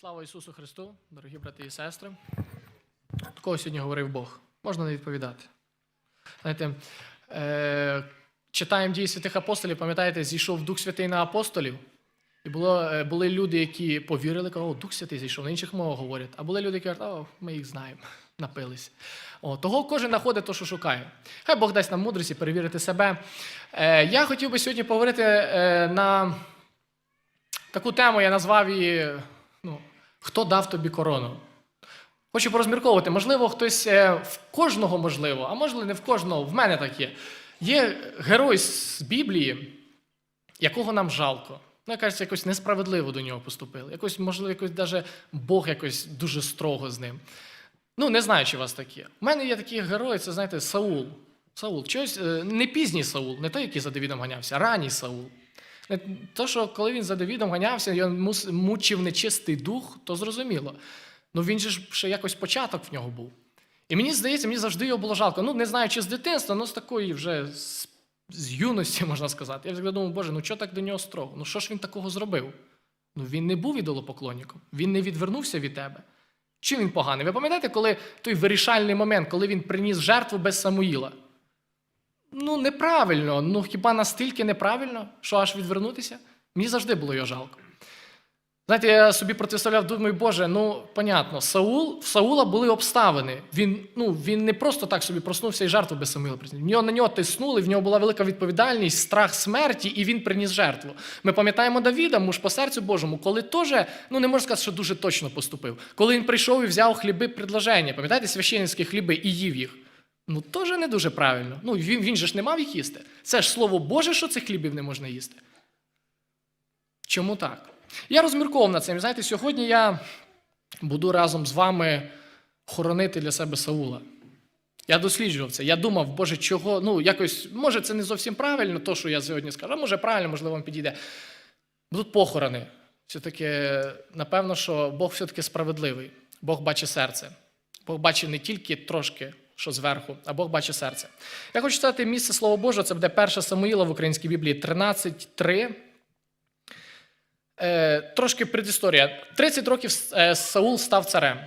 Слава Ісусу Христу, дорогі брати і сестри. До сьогодні говорив Бог? Можна не відповідати. Знаєте, е, читаємо дії святих апостолів, пам'ятаєте, зійшов Дух Святий на апостолів. І було, е, були люди, які повірили, кажуть, о, Дух Святий зійшов, на інших мовах говорять. А були люди, які кажуть, о, ми їх знаємо, напились. О, того кожен знаходить те, що шукає. Хай Бог дасть нам мудрості перевірити себе. Е, я хотів би сьогодні поговорити е, на таку тему, я назвав її Хто дав тобі корону? Хочу порозмірковувати. Можливо, хтось е, в кожного можливо, а можливо, не в кожного, в мене так є. Є герой з Біблії, якого нам жалко. Ну, кажеться, якось несправедливо до нього поступили. Якось, можливо, якось даже Бог якось дуже строго з ним. Ну, не знаю, чи у вас такі. У мене є такі герої, це, знаєте, Саул. Саул. Чогось, е, не пізній Саул, не той, який за Давідом ганявся, а ранній Саул. Не То, що коли він за Давідом ганявся, його мучив нечистий дух, то зрозуміло. Ну він же ж ще якось початок в нього був. І мені здається, мені завжди його було жалко. Ну, не знаю, чи з дитинства, але з такої вже з, з юності, можна сказати. Я завжди думав, Боже, ну чого так до нього строго? Ну що ж він такого зробив? Ну він не був ідолопоклонником, він не відвернувся від тебе. Чим він поганий? Ви пам'ятаєте, коли той вирішальний момент, коли він приніс жертву без Самуїла? Ну, неправильно. Ну хіба настільки неправильно, що аж відвернутися? Мені завжди було його жалко. Знаєте, я собі протиставляв, думаю, Боже, ну, понятно, Саул, в Саула були обставини. Він, ну, він не просто так собі проснувся і жертву без Самуїла приніс. Нього на нього тиснули, в нього була велика відповідальність, страх смерті, і він приніс жертву. Ми пам'ятаємо Давіда, муж по серцю Божому, коли теж, ну не можна сказати, що дуже точно поступив. Коли він прийшов і взяв хліби предложення, пам'ятаєте, священницькі хліби і їв їх. Ну, теж не дуже правильно. Ну, він, він же ж не мав їх їсти. Це ж слово Боже, що цих хлібів не можна їсти. Чому так? Я розмірковував над цим. Знаєте, сьогодні я буду разом з вами хоронити для себе Саула. Я досліджував це. Я думав, Боже, чого, ну, якось, може, це не зовсім правильно, то, що я сьогодні скажу, а може правильно, можливо, вам підійде. Будуть похорони. Все-таки, напевно, що Бог все-таки справедливий. Бог бачить серце. Бог бачить не тільки трошки, що зверху, а Бог бачить серце. Я хочу читати місце Слова Божого, це буде 1 Самуїла в українській Біблії 13.3. Е, трошки предісторія. 30 років е, Саул став царем.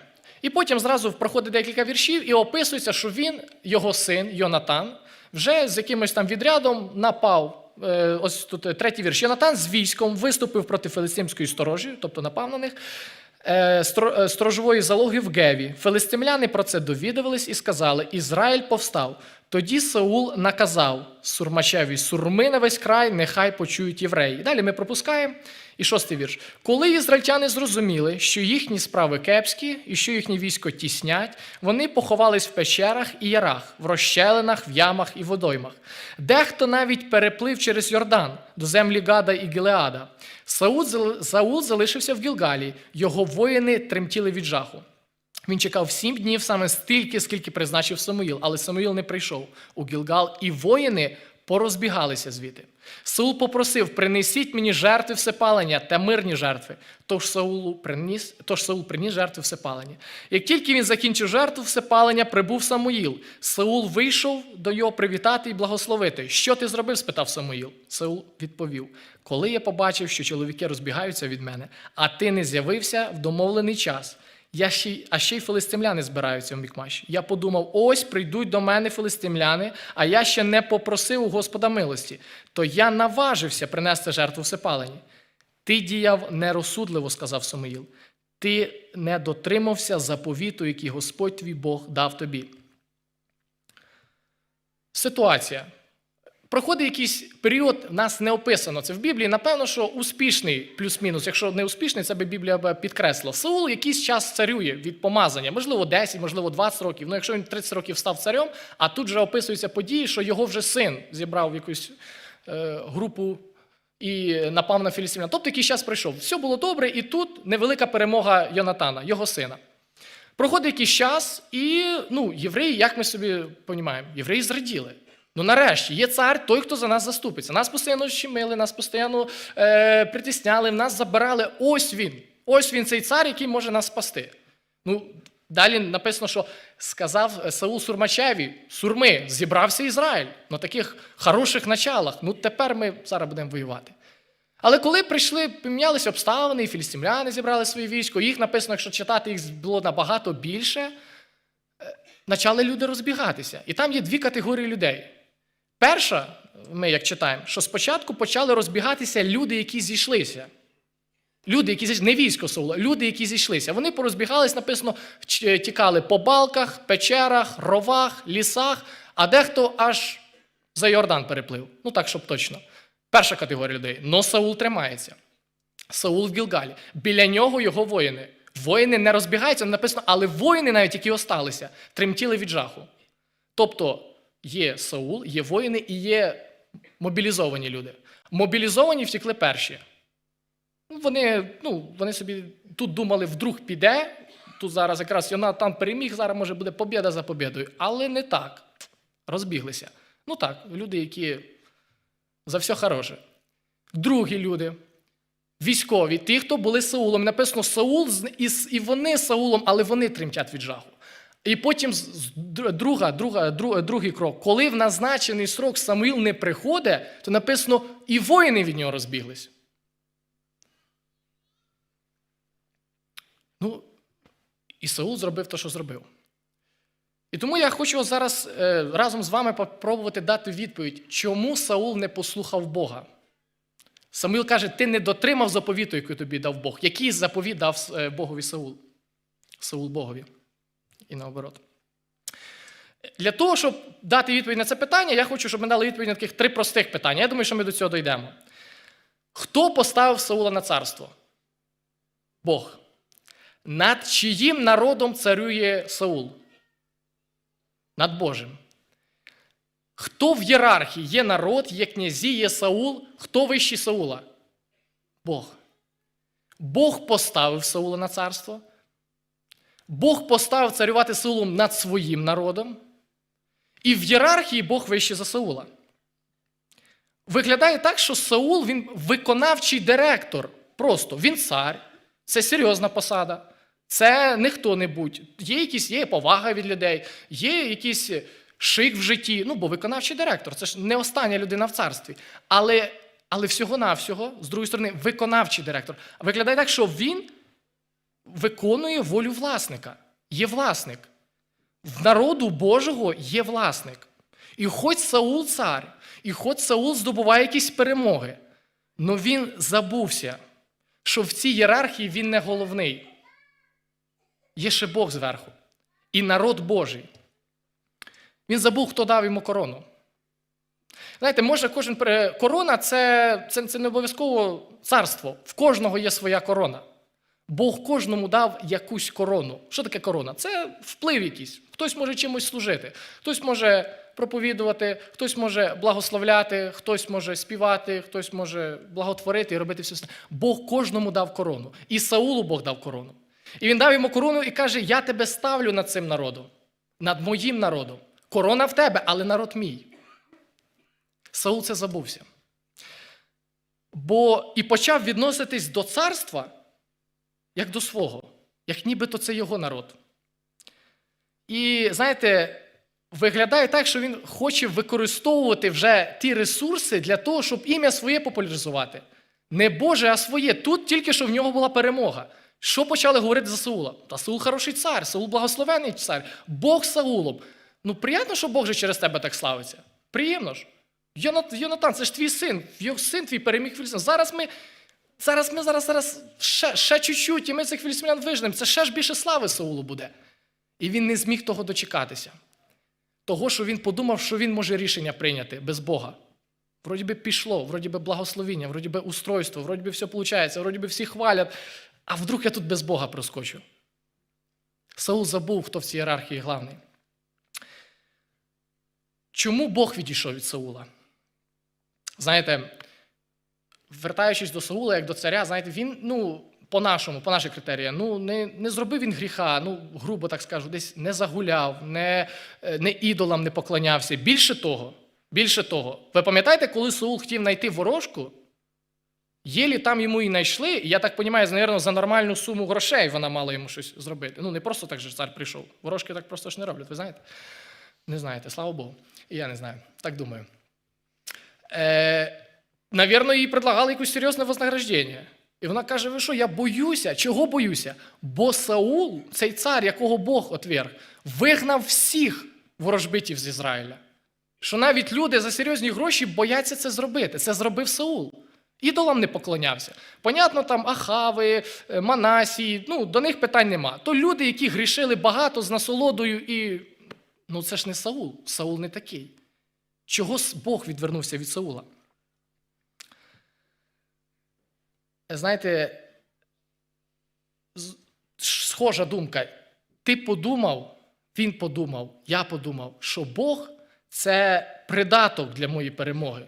І потім зразу проходить декілька віршів і описується, що він, його син Йонатан, вже з якимось там відрядом напав. Е, ось тут третій вірш. Йонатан з військом виступив проти филистимської сторожі, тобто напав на них, сторожової залоги в Геві. Филистимляни про це довідувались і сказали: Ізраїль повстав. Тоді Саул наказав сурмачеві сурми на весь край, нехай почують євреї. Далі ми пропускаємо. І шостий вірш. Коли ізраїльтяни зрозуміли, що їхні справи кепські і що їхнє військо тіснять, вони поховались в печерах і ярах, в розщелинах, в ямах і водоймах. Дехто навіть переплив через Йордан до землі Гада і Гілеада. Саул, зал- Саул залишився в Гілгалі, його воїни тремтіли від жаху. Він чекав сім днів саме стільки, скільки призначив Самуїл, але Самуїл не прийшов у Гілгал, і воїни порозбігалися звідти. Саул попросив: принесіть мені жертви всепалення та мирні жертви. Тож Саул приніс, тож Саул приніс жертви всепалення. Як тільки він закінчив жертву всепалення, прибув Самуїл. Саул вийшов до його привітати і благословити. Що ти зробив? спитав Самуїл. Саул відповів: Коли я побачив, що чоловіки розбігаються від мене, а ти не з'явився в домовлений час. Я ще, а ще й филистимляни збираються в Мікмаші. Я подумав: ось прийдуть до мене филистимляни, а я ще не попросив у Господа милості. То я наважився принести жертву всепалені. Ти діяв нерозсудливо, сказав Самуїл. Ти не дотримався заповіту, який Господь твій Бог дав тобі. Ситуація. Проходить якийсь період, в нас не описано це в Біблії. Напевно, що успішний плюс-мінус. Якщо не успішний, це би Біблія б підкреслила. Саул якийсь час царює від помазання, можливо, 10, можливо, 20 років. Ну, якщо він 30 років став царем, а тут вже описуються події, що його вже син зібрав якусь е, групу і напав на філістимлян. Тобто якийсь час прийшов. Все було добре, і тут невелика перемога Йонатана, його сина. Проходить якийсь час, і ну, євреї, як ми собі розуміємо, євреї зраділи. Ну, нарешті, є цар, той, хто за нас заступиться. Нас постійно щемили, нас постійно е, притісняли, в нас забирали. Ось він. Ось він, цей цар, який може нас спасти. Ну, далі написано, що сказав Саул Сурмачеві, сурми, зібрався Ізраїль на таких хороших началах. Ну, тепер ми зараз будемо воювати. Але коли прийшли, помінялися обставини, і філістимляни зібрали своє військо, їх написано, якщо читати, їх було набагато більше, е, почали люди розбігатися. І там є дві категорії людей. Перша, ми як читаємо, що спочатку почали розбігатися люди, які зійшлися. Люди, які зійшлися, не військо Саула, люди, які зійшлися. Вони порозбігались, написано, тікали по балках, печерах, ровах, лісах, а дехто аж за Йордан переплив. Ну так, щоб точно. Перша категорія людей. Но Саул тримається. Саул в Гілгалі. Біля нього його воїни. Воїни не розбігаються, написано, але воїни, навіть які осталися, тремтіли від жаху. Тобто є Саул, є воїни і є мобілізовані люди. Мобілізовані втекли перші. Вони, ну, вони собі тут думали, вдруг піде. Тут зараз якраз Йонатан переміг, зараз може буде побіда за побідою. Але не так. Розбіглися. Ну так, люди, які за все хороше. Другі люди, військові, ті, хто були Саулом. Написано Саул і, вони Саулом, але вони тремтять від жаху. І потім друга, друга, друг- другий крок. Коли в назначений срок Самуїл не приходить, то написано, і воїни від нього розбіглись. Ну, і Саул зробив те, що зробив. І тому я хочу зараз е, разом з вами попробувати дати відповідь, чому Саул не послухав Бога. Самуїл каже: ти не дотримав заповіту, яку тобі дав Бог. Який заповіт дав е, Богові Саул? Саул Богові. І наоборот. Для того, щоб дати відповідь на це питання, я хочу, щоб ми дали відповідь на таких три простих питання. Я думаю, що ми до цього дійдемо. Хто поставив Саула на царство? Бог. Над чиїм народом царює Саул? Над Божим. Хто в ієрархії? Є народ, є князі, є Саул. Хто вищий Саула? Бог. Бог поставив Саула на царство. Бог поставив царювати Саулом над своїм народом. І в ієрархії Бог вищий за Саула. Виглядає так, що Саул він виконавчий директор. Просто він цар. Це серйозна посада. Це не хто-небудь. Є якісь є повага від людей, є якийсь шик в житті. Ну, бо виконавчий директор це ж не остання людина в царстві. Але, але всього-навсього, з другої сторони, виконавчий директор. Виглядає так, що він виконує волю власника. Є власник. В народу Божого є власник. І хоч Саул цар, і хоч Саул здобуває якісь перемоги, але він забувся, що в цій ієрархії він не головний. Є ще Бог зверху. І народ Божий. Він забув, хто дав йому корону. Знаєте, може, кожен корона це, це, це не обов'язково царство. В кожного є своя корона. Бог кожному дав якусь корону. Що таке корона? Це вплив якийсь. Хтось може чимось служити, хтось може проповідувати, хтось може благословляти, хтось може співати, хтось може благотворити і робити все. Бог кожному дав корону. І Саулу Бог дав корону. І він дав йому корону і каже: Я тебе ставлю над цим народом, над моїм народом. Корона в тебе, але народ мій. Саул це забувся. Бо і почав відноситись до царства як до свого, як нібито це його народ. І знаєте, виглядає так, що він хоче використовувати вже ті ресурси для того, щоб ім'я своє популяризувати. Не Боже, а своє. Тут тільки що в нього була перемога. Що почали говорити за Саула? Та Саул хороший цар, Саул благословений цар, Бог Саулом. Ну, приємно, що Бог же через тебе так славиться. Приємно ж. Йонатан, це ж твій син, його син твій переміг філістимлян. Зараз ми, зараз ми зараз, зараз ще, ще чуть-чуть, і ми цих філістимлян вижнемо. Це ще ж більше слави Саулу буде. І він не зміг того дочекатися. Того, що він подумав, що він може рішення прийняти без Бога. Вроді би пішло, вроді би благословіння, вроді би устройство, вроді би все виходить, вроді би всі хвалять. А вдруг я тут без Бога проскочу? Саул забув, хто в цій ієрархії главний. Чому Бог відійшов від Саула? Знаєте, вертаючись до Саула, як до царя, знаєте, він, ну, по-нашому, по наших критеріям, ну, не, не зробив він гріха, ну, грубо так скажу, десь не загуляв, не, е, не ідолам не поклонявся. Більше того, більше того, ви пам'ятаєте, коли Саул хотів знайти ворожку, єлі там йому і знайшли, я так розумію, наверное, за нормальну суму грошей вона мала йому щось зробити. Ну, не просто так же цар прийшов. Ворожки так просто ж не роблять, ви знаєте? Не знаєте, слава Богу. І я не знаю, так думаю. Е, Навірно, їй предлагали якусь серйозне вознаграждення. І вона каже: ви що, я боюся? Чого боюся? Бо Саул, цей цар, якого Бог отверг, вигнав всіх ворожбитів з Ізраїля. Що навіть люди за серйозні гроші бояться це зробити. Це зробив Саул. Ідолам не поклонявся. Понятно, там Ахави, е, Манасії, ну, до них питань нема. То люди, які грішили багато з насолодою, і ну це ж не Саул. Саул не такий. Чого Бог відвернувся від Саула? Знаєте, схожа думка. Ти подумав, він подумав, я подумав, що Бог це придаток для моєї перемоги.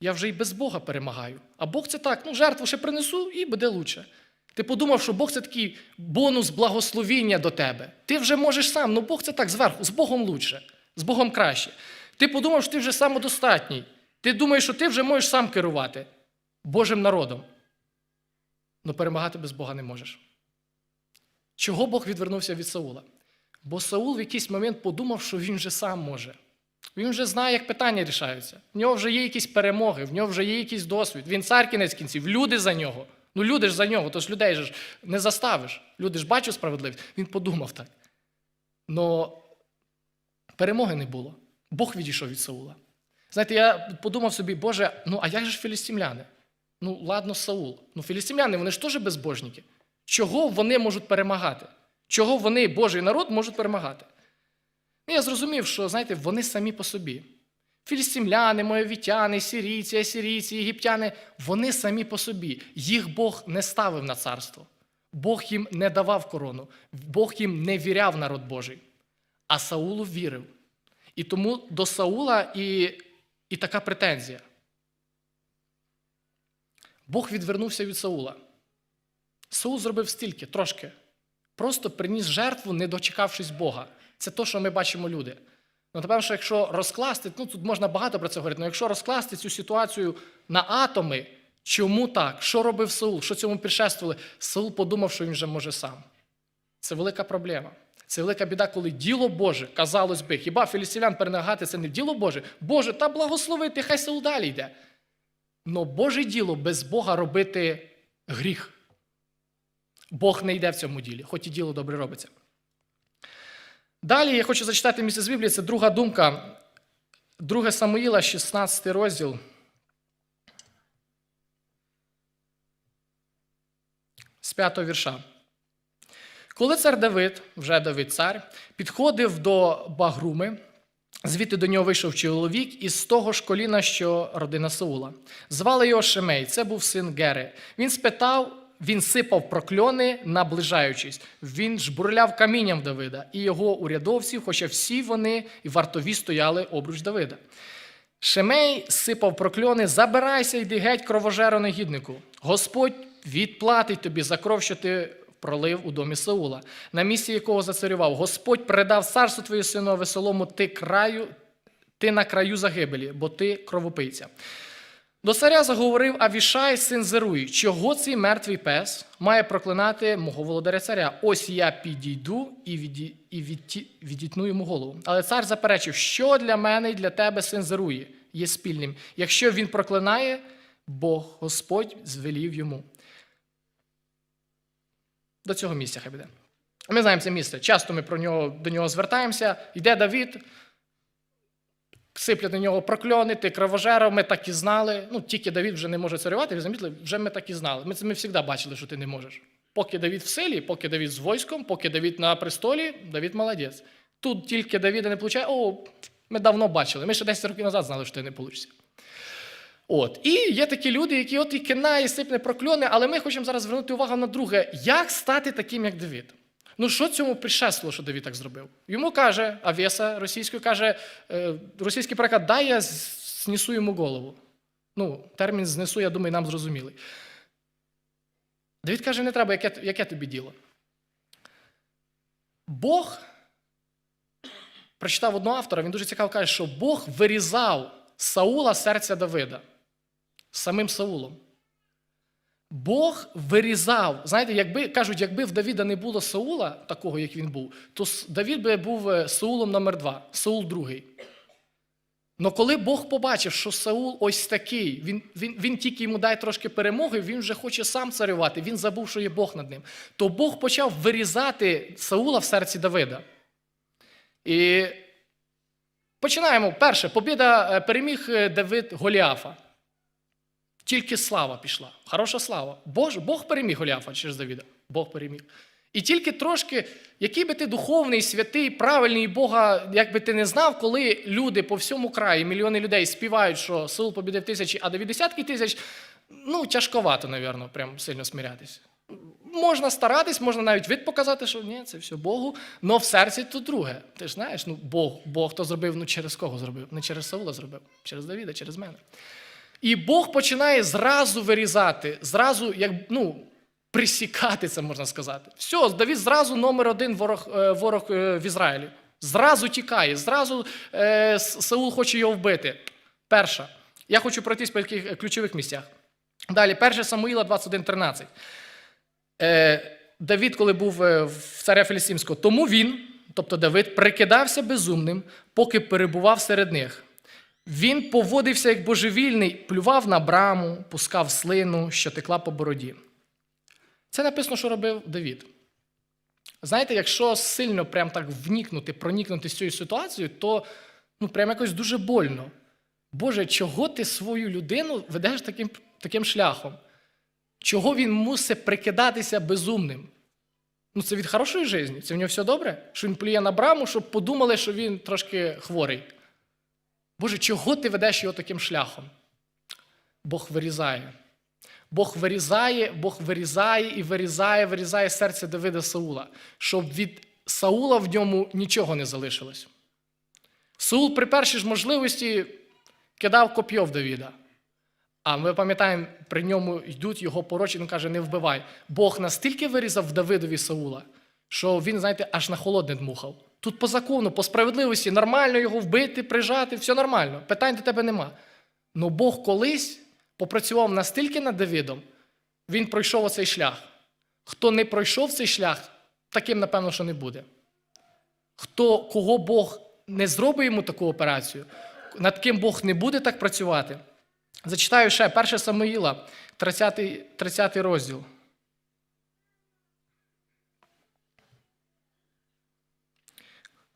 Я вже і без Бога перемагаю. А Бог це так, ну, жертву ще принесу і буде лучше. Ти подумав, що Бог це такий бонус благословіння до тебе. Ти вже можеш сам, ну Бог це так зверху, з Богом лучше, з Богом краще. Ти подумав, що ти вже самодостатній. Ти думаєш, що ти вже можеш сам керувати Божим народом. Ну перемагати без Бога не можеш. Чого Бог відвернувся від Саула? Бо Саул в якийсь момент подумав, що він вже сам може. Він вже знає, як питання рішаються. В нього вже є якісь перемоги, в нього вже є якийсь досвід. Він цар кінець кінців, люди за нього. Ну, люди ж за нього, тож людей же ж не заставиш. Люди ж бачать справедливість. Він подумав так. Но перемоги не було. Бог відійшов від Саула. Знаєте, я подумав собі, Боже, ну а як же ж філістимляни? Ну, ладно, Саул. Ну, філістимляни, вони ж теж безбожники. Чого вони можуть перемагати? Чого вони, Божий народ, можуть перемагати? Ну, я зрозумів, що, знаєте, вони самі по собі. Філістимляни, моявітяни, сирійці, асірійці, єгиптяни, вони самі по собі. Їх Бог не ставив на царство. Бог їм не давав корону, Бог їм не віряв народ Божий, а Саулу вірив. І тому до Саула і, і така претензія. Бог відвернувся від Саула. Саул зробив стільки, трошки. Просто приніс жертву, не дочекавшись Бога. Це те, що ми бачимо люди. Ну, напевно, що якщо розкласти, ну тут можна багато про це говорити, але якщо розкласти цю ситуацію на атоми, чому так? Що робив Саул? Що цьому предшествували? Саул подумав, що він вже може сам. Це велика проблема. Це велика біда, коли діло Боже, казалось би, хіба філістимлян перенагати це не діло Боже? Боже, та благословити, хай Саул далі йде. Но Боже діло без Бога робити гріх. Бог не йде в цьому ділі, хоч і діло добре робиться. Далі я хочу зачитати місце з Біблії, це друга думка. 2 Самуїла, 16 розділ. З 5 вірша. Коли цар Давид, вже Давид цар, підходив до Багруми, звідти до нього вийшов чоловік із того ж коліна, що родина Саула. Звали його Шемей, це був син Гери. Він спитав, він сипав прокльони, наближаючись. Він жбурляв камінням Давида і його урядовців, хоча всі вони і вартові стояли обруч Давида. Шемей сипав прокльони, забирайся, йди геть, кровожеро негіднику. Господь відплатить тобі за кров, що ти пролив у домі Саула, на місці якого зацарював. Господь передав царство твоє синове солому, ти краю, ти на краю загибелі, бо ти кровопийця. До царя заговорив Авішай, син Зеруї, чого цей мертвий пес має проклинати мого володаря царя? Ось я підійду і, віді, і відті, відітну йому голову. Але цар заперечив, що для мене і для тебе син Зеруї є спільним. Якщо він проклинає, Бог Господь звелів йому. До цього місця хай буде. Ми знаємо це місце. Часто ми про нього, до нього звертаємося. Йде Давід, сиплять на нього прокльони, ти кровожеров, ми так і знали. Ну, тільки Давід вже не може царювати, замітили, вже ми так і знали. Ми це ми завжди бачили, що ти не можеш. Поки Давід в силі, поки Давід з військом, поки Давід на престолі, Давід молодець. Тут тільки Давіда не получає, о, ми давно бачили. Ми ще 10 років назад знали, що ти не вийде. От. І є такі люди, які от і кинає, і сипне прокльони, але ми хочемо зараз звернути увагу на друге, як стати таким, як Давид. Ну, що цьому предшествувало, що Давид так зробив? Йому каже, Авеса російською каже, е, російський переклад, дай я знесу йому голову. Ну, термін знесу, я думаю, нам зрозумілий. Давид каже, не треба, яке, яке тобі діло? Бог, прочитав одного автора, він дуже цікаво каже, що Бог вирізав Саула серця Давида. Самим Саулом. Бог вирізав. Знаєте, якби кажуть, якби в Давіда не було Саула, такого, як він був, то Давід би був е, Саулом номер два, Саул другий. Но коли Бог побачив, що Саул ось такий, він, він, він тільки йому дає трошки перемоги, він вже хоче сам царювати, він забув, що є Бог над ним. То Бог почав вирізати Саула в серці Давида. І починаємо. Перше, побіда е, переміг е, Давид Голіафа. Тільки слава пішла. Хороша слава. Бог, Бог переміг Голіафа через Давіда. Бог переміг. І тільки трошки, який би ти духовний, святий, правильний Бога, як би ти не знав, коли люди по всьому краї, мільйони людей співають, що Саул побідив тисячі, а Давід десятки тисяч, ну, тяжковато, напевно, прям сильно смирятись. Можна старатись, можна навіть вид показати, що ні, це все Богу, але в серці то друге. Ти ж знаєш, ну Бог, Бог то зробив, ну через кого зробив? Не через Саула зробив, через Давіда, через мене. І Бог починає зразу вирізати, зразу, як, ну, присікати це, можна сказати. Все, Давід зразу номер один ворог, е, ворог е, в Ізраїлі. Зразу тікає, зразу е, Саул хоче його вбити. Перша. Я хочу пройтись по таких е, ключових місцях. Далі, 1 Самуїла 21.13. Е, Давід, коли був в царя Філістимського, тому він, тобто Давид, прикидався безумним, поки перебував серед них. Він поводився як божевільний, плював на браму, пускав слину, що текла по бороді. Це написано, що робив Давід. Знаєте, якщо сильно прям так вникнути, проникнути з цією ситуацією, то ну, прям якось дуже больно. Боже, чого ти свою людину ведеш таким, таким шляхом? Чого він мусить прикидатися безумним? Ну, це від хорошої житті, це в нього все добре, що він плює на браму, щоб подумали, що він трошки хворий. Боже, чого ти ведеш його таким шляхом? Бог вирізає. Бог вирізає, Бог вирізає і вирізає, вирізає серце Давида Саула, щоб від Саула в ньому нічого не залишилось. Саул при першій ж можливості кидав коп'є в Давіда. А ми пам'ятаємо, при ньому йдуть його порочі, він каже, не вбивай. Бог настільки вирізав Давидові Саула, що він, знаєте, аж на холодне дмухав. Тут по закону, по справедливості, нормально його вбити, прижати, все нормально. Питань до тебе нема. Но Бог колись попрацював настільки над Давидом, він пройшов оцей шлях. Хто не пройшов цей шлях, таким, напевно, що не буде. Хто, кого Бог не зробить йому таку операцію, над ким Бог не буде так працювати. Зачитаю ще 1 Самуїла, 30, 30 розділ.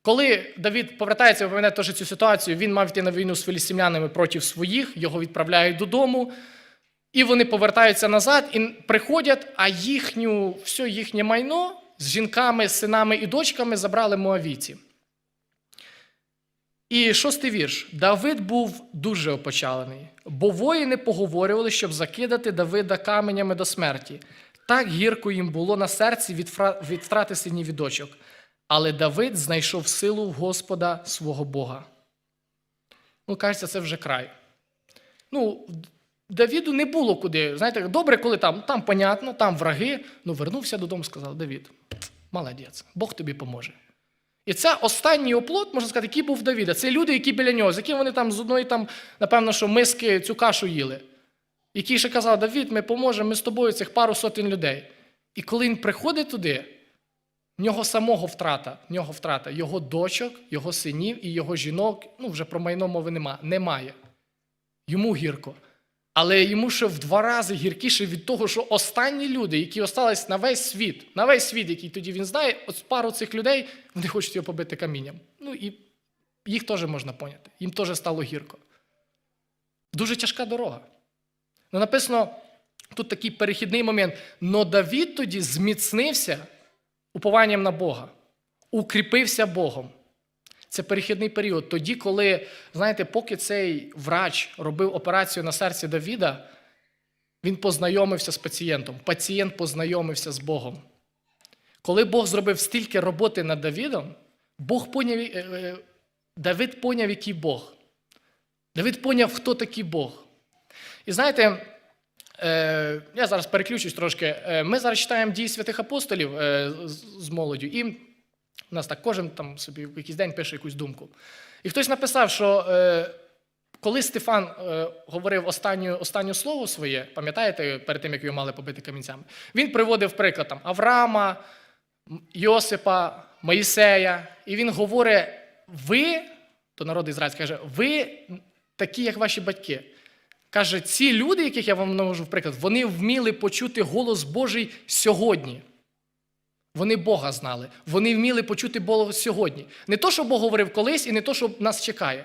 Коли Давід повертається, ви пам'ятаєте теж цю ситуацію, він мав йти на війну з філістимлянами проти своїх, його відправляють додому, і вони повертаються назад і приходять, а їхню, все їхнє майно з жінками, синами і дочками забрали моавійці. І шостий вірш. Давид був дуже опочалений, бо воїни поговорювали, щоб закидати Давида каменями до смерті. Так гірко їм було на серці від втрати синів і дочок. Але Давид знайшов силу в Господа свого Бога. Ну, кажеться, це вже край. Ну, Давіду не було куди. Знаєте, добре, коли там, там понятно, там враги. Ну, вернувся додому, сказав: Давід, молодець, Бог тобі поможе. І це останній оплот, можна сказати, який був Давіда. Це люди, які біля нього, з яким вони там з одної, там, напевно, що миски цю кашу їли. Який ще казав, Давід, ми поможемо, ми з тобою цих пару сотень людей. І коли він приходить туди, в нього самого втрата, в нього втрата його дочок, його синів і його жінок, ну вже про майно мови нема, немає. Йому гірко. Але йому ще в два рази гіркіше від того, що останні люди, які остались на весь світ, на весь світ, який тоді він знає, от пару цих людей, вони хочуть його побити камінням. Ну і їх теж можна поняти. Їм теж стало гірко. Дуже тяжка дорога. Ну, написано тут такий перехідний момент. Но Давід тоді зміцнився упованням на Бога, укріпився Богом. Це перехідний період. Тоді, коли, знаєте, поки цей врач робив операцію на серці Давіда, він познайомився з пацієнтом. Пацієнт познайомився з Богом. Коли Бог зробив стільки роботи над Давідом, Бог поняв, е, е, Давид поняв, який Бог. Давид поняв, хто такий Бог. І знаєте, я зараз переключусь трошки. Е, Ми зараз читаємо дії святих апостолів е, з- молоддю, і у нас так кожен там собі в якийсь день пише якусь думку. І хтось написав, що е, коли Стефан е, говорив останнє, останнє слово своє, пам'ятаєте, перед тим, як його мали побити камінцями, він приводив приклад там Авраама, Йосипа, Моїсея, і він говорить: ви до народу ізраїльського, каже, ви такі, як ваші батьки. Каже, ці люди, яких я вам навожу в приклад, вони вміли почути голос Божий сьогодні. Вони Бога знали. Вони вміли почути Бога сьогодні. Не то, що Бог говорив колись, і не то, що нас чекає.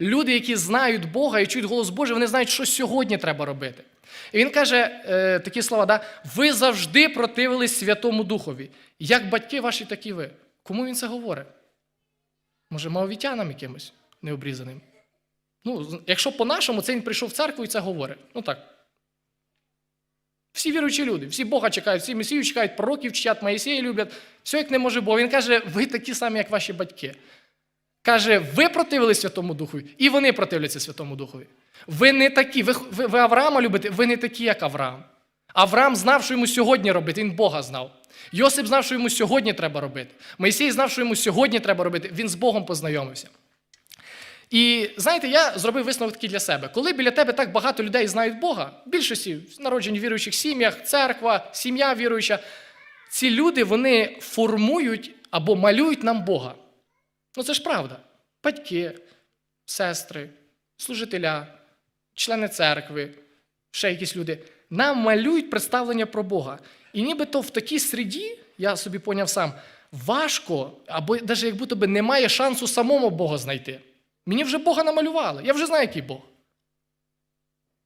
Люди, які знають Бога і чують голос Божий, вони знають, що сьогодні треба робити. І він каже е, такі слова: да? ви завжди противились Святому Духові. Як батьки ваші, так і ви. Кому він це говорить? Може, маовітянам якимось необрізаним? Ну, якщо по-нашому, це він прийшов в церкву і це говорить. Ну так. Всі віруючі люди, всі Бога чекають, всі Месію чекають, пророків читять, Моїсея люблять. Все як не може Бог. Він каже, ви такі самі, як ваші батьки. Каже, ви противились Святому Духові, і вони противляться Святому Духові. Ви не такі, ви, ви, ви Авраама любите, ви не такі, як Авраам. Авраам знав, що йому сьогодні робити, він Бога знав. Йосип знав, що йому сьогодні треба робити. Моїсей знав, що йому сьогодні треба робити. Він з Богом познайомився. І знаєте, я зробив висновок такий для себе. Коли біля тебе так багато людей знають Бога, більшості народжені в віруючих сім'ях, церква, сім'я віруюча, ці люди вони формують або малюють нам Бога. Ну це ж правда. Батьки, сестри, служителя, члени церкви, ще якісь люди, нам малюють представлення про Бога. І нібито в такій середі, я собі поняв сам, важко, або навіть як будто би немає шансу самому Бога знайти. Мені вже Бога намалювали, я вже знаю, який Бог.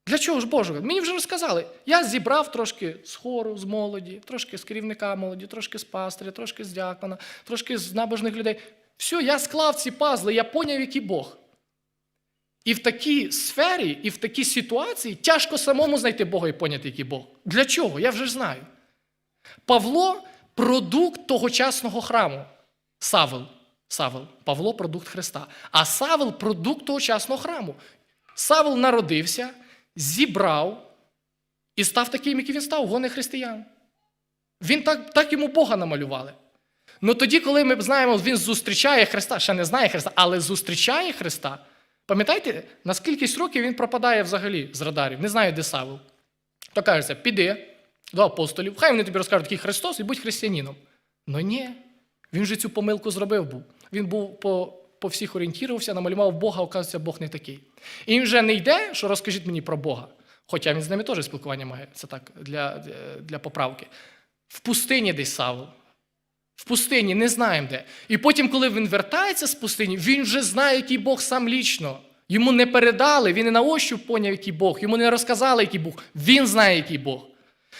Для чого ж Божого? Мені вже розказали. Я зібрав трошки з хору, з молоді, трошки з керівника молоді, трошки з пастиря, трошки з дякона, трошки з набожних людей. Все, я склав ці пазли, я поняв, який Бог. І в такій сфері, і в такій ситуації тяжко самому знайти Бога і поняти, який Бог. Для чого? Я вже знаю. Павло продукт тогочасного храму. Савел. Савел. Павло продукт Христа. А Савел продукт тогочасного храму. Савел народився, зібрав і став таким, який він став, гони християн. Він так, так йому Бога намалювали. Ну тоді, коли ми знаємо, він зустрічає Христа, ще не знає Христа, але зустрічає Христа. Пам'ятаєте, на скількись років він пропадає взагалі з радарів, не знаю, де Савел. То кажеться, піди до апостолів, хай вони тобі розкажуть, який Христос, і будь християнином. Ну ні, він вже цю помилку зробив був. Він був по, по всіх орієнтувався, намалював Бога, оказується, Бог не такий. І він вже не йде, що розкажіть мені про Бога. Хоча він з ними теж спілкування має, це так, для, для поправки. В пустині десь Савл. В пустині, не знаємо де. І потім, коли він вертається з пустині, він вже знає, який Бог сам лічно. Йому не передали, він не на ощуп поняв, який Бог, йому не розказали, який Бог. Він знає, який Бог.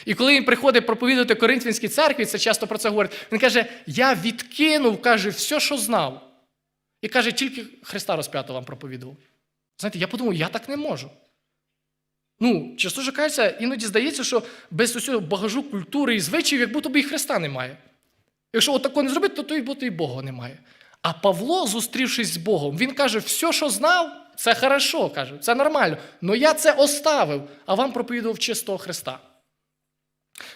І коли він приходить проповідувати Коринфянській церкві, це часто про це говорить, він каже: Я відкинув, каже, все, що знав. І каже, тільки Христа розп'ятого вам проповідував. Знаєте, я подумав, я так не можу. Ну, часто ж кажеться, іноді здається, що без усього багажу культури і звичаїв, як будто би і Христа немає. Якщо отако не зробити, то, то і будто і Бога немає. А Павло, зустрівшись з Богом, він каже: все, що знав, це хорошо, каже, це нормально. але я це оставив, а вам проповідував чистого Христа.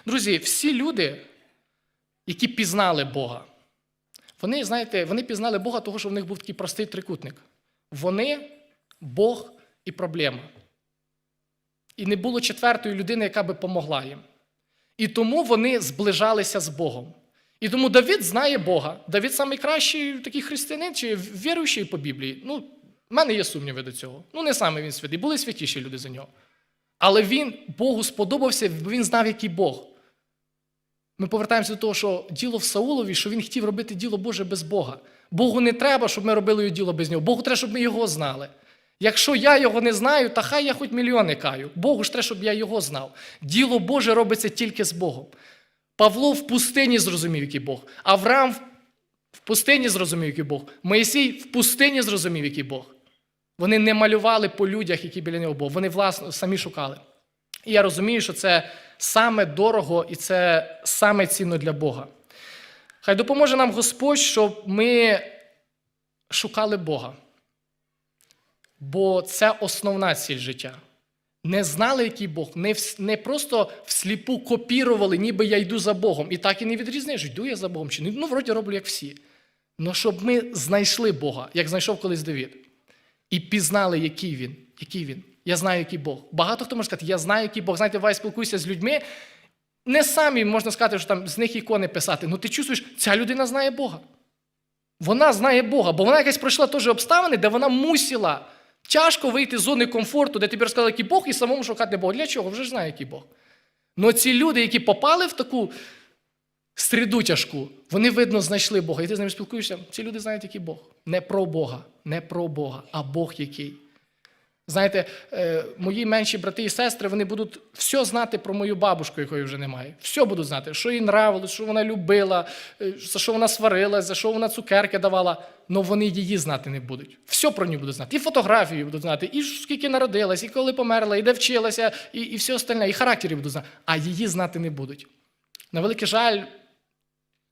Друзі, всі люди, які пізнали Бога, вони, знаєте, вони пізнали Бога, тому що в них був такий простий трикутник. Вони, Бог і проблема. І не було четвертої людини, яка би помогла їм. І тому вони зближалися з Богом. І тому Давид знає Бога. Давид найкращий такий християнин чи віруючий по Біблії. Ну, в мене є сумніви до цього. Ну, не саме він святий, були святіші люди за нього. Але він Богу сподобався, бо він знав, який Бог. Ми повертаємося до того, що діло в Саулові, що він хотів робити діло Боже без Бога. Богу не треба, щоб ми робили його діло без нього. Богу треба, щоб ми його знали. Якщо я його не знаю, та хай я хоч мільйони каю. Богу ж треба, щоб я його знав. Діло Боже робиться тільки з Богом. Павло в пустині зрозумів, який Бог. Авраам в пустині зрозумів, який Бог. Моїсій в пустині зрозумів, який Бог. Вони не малювали по людях, які біля нього були. Вони власно самі шукали. І я розумію, що це саме дорого і це саме цінно для Бога. Хай допоможе нам Господь, щоб ми шукали Бога. Бо це основна ціль життя. Не знали, який Бог, не, вс- не просто всліпу копірували, ніби я йду за Богом. І так і не відрізниш, йду я за Богом чи не. Ну, вроді роблю, як всі. Ну, щоб ми знайшли Бога, як знайшов колись Давид. І пізнали, який він. Який він. Я знаю, який Бог. Багато хто може сказати, я знаю, який Бог. Знаєте, буває, спілкуюся з людьми. Не самі можна сказати, що там з них ікони писати. Ну ти чувствуєш, ця людина знає Бога. Вона знає Бога, бо вона якась пройшла теж обставини, де вона мусила тяжко вийти з зони комфорту, де тобі розказали, який Бог, і самому шукати Бога. Для чого? Вже ж знає, який Бог. Ну ці люди, які попали в таку среду тяжку, вони, видно, знайшли Бога. І ти з ними спілкуєшся, ці люди знають, який Бог. Не про Бога, не про Бога, а Бог який. Знаєте, е, мої менші брати і сестри, вони будуть все знати про мою бабушку, якої вже немає. Все будуть знати, що їй нравилось, що вона любила, е, за що вона сварилась, за що вона цукерки давала. але вони її знати не будуть. Все про нього будуть знати. І фотографії будуть знати, і скільки народилась, і коли померла, і де вчилася, і, і все остальне, і характері будуть знати. А її знати не будуть. На великий жаль,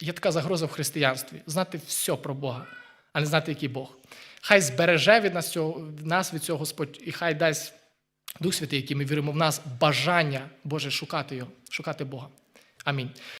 є така загроза в християнстві знати все про Бога, а не знати, який Бог. Хай збереже від нас, цього, нас від цього Господь, і хай дасть Дух Святий, який ми віримо в нас, бажання Боже шукати його, шукати Бога. Амінь.